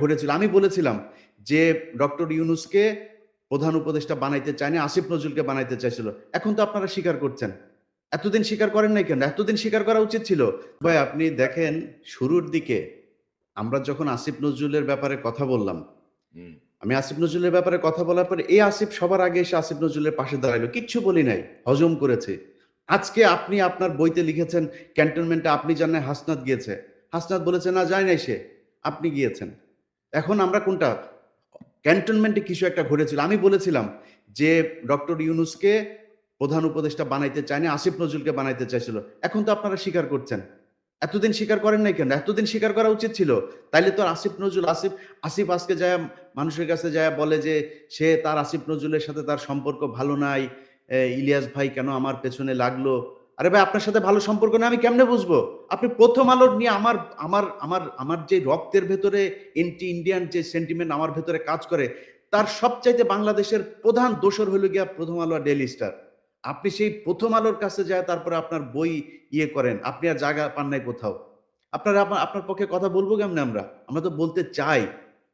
ঘটেছিল আমি বলেছিলাম যে ডক্টর ইউনুসকে প্রধান উপদেষ্টা বানাইতে চায়নি আসিফ নজরুলকে বানাইতে চাইছিল। এখন তো আপনারা স্বীকার করছেন। এতদিন স্বীকার করেন নাই কেন? এতদিন স্বীকার করা উচিত ছিল। ভাই আপনি দেখেন শুরুর দিকে আমরা যখন আসিফ নজরুলের ব্যাপারে কথা বললাম আমি আসিফ নজরুলের ব্যাপারে কথা বলার পরে এই আসিফ সবার আগে এসে আসিফ নজরুলের পাশে দাঁড়াইলো। কিচ্ছু বলি নাই হজম করেছে। আজকে আপনি আপনার বইতে লিখেছেন ক্যান্টনমেন্টে আপনি জানেন হাসনাত গিয়েছে। হাসনাত বলেছে না যায় নাই সে। আপনি গিয়েছেন। এখন আমরা কোনটা? ক্যান্টনমেন্টে কিছু একটা ঘটেছিল। আমি বলেছিলাম যে ডক্টর ইউনুসকে প্রধান উপদেষ্টা বানাইতে চায়নি, আসিফ নজরুলকে বানাইতে চাইছিল। এখন তো আপনারা স্বীকার করছেন। এতদিন স্বীকার করেন নাই কেন? এতদিন স্বীকার করা উচিত ছিল। তাইলে তো আসিফ নজরুল, আসিফ আসিফ আজকে যায় মানুষের কাছে যায় বলে যে সে তার, আসিফ নজরুলের সাথে তার সম্পর্ক ভালো নাই ইলিয়াস ভাই কেন আমার পেছনে লাগল? আরে ভাই, আপনার সাথে ভালো সম্পর্ক না আমি কেমনে বুঝব? আপনি প্রথম আলোর নিয়ে আমার আমার আমার আমার যে রক্তের ভেতরে এন্টি ইন্ডিয়ান যে সেন্টিমেন্ট আমার ভেতরে কাজ করে, তার সবচাইতে বাংলাদেশের প্রধান দোষর হলো গিয়া প্রথম আলো ডেইলি স্টার আপনি সেই প্রথম আলোর কাছে যায়, তারপরে আপনার বই ইয়ে করেন, আপনি আর জায়গা পান নাই কোথাও। আপনারা আপনা- আপনার পক্ষে কথা বলব কেমনে আমরা? আমরা তো বলতে চাই।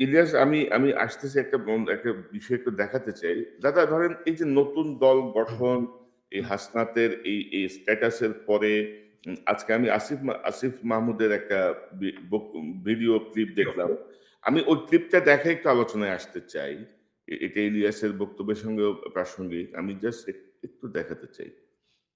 ইলিয়াস, আমি আমি আসতেছি একটা একটা বিষয় একটু দেখাতে চাই। দাদা, ধরেন এই যে নতুন দল গঠন, এই হাসনাতের এই এই স্ট্যাটাসের পরে আজকে আমি আসিফ আসিফ মাহমুদের একটা ভিডিও ক্লিপ দেখলাম। আমি ওই ক্লিপটা দেখে একটু আলোচনায় আসতে চাই। এটা ইলিয়াসের বক্তব্যের সঙ্গে প্রাসঙ্গিক। আমি জাস্ট একটু দেখাতে চাই।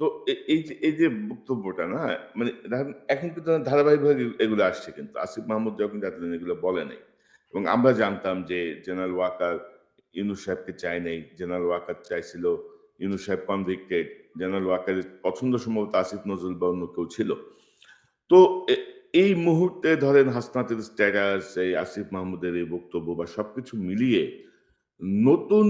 তো এই যে এই যে বক্তব্যটা, না? মানে এখন কিন্তু ধারাবাহিকভাবে এগুলো আসছে কিন্তু। আসিফ মাহমুদ যখন এতদিন এগুলো বলে নাই। এবং আমরা জানতাম যে জেনারেল ওয়াকার ইউনুস সাহেবকে চায় নাই, জেনারেল ওয়াকার চাইছিল ইউনুস সাহেব কনভিক্টেড, জেনারেল ওয়াকারের পছন্দ সম্ভবত আসিফ নজরুল বা অন্য কেউ ছিল। তো এই মুহূর্তে ধরেন হাসনাতের স্ট্যাটাস এই আসিফ মাহমুদের এই বক্তব্য বা সবকিছু মিলিয়ে নতুন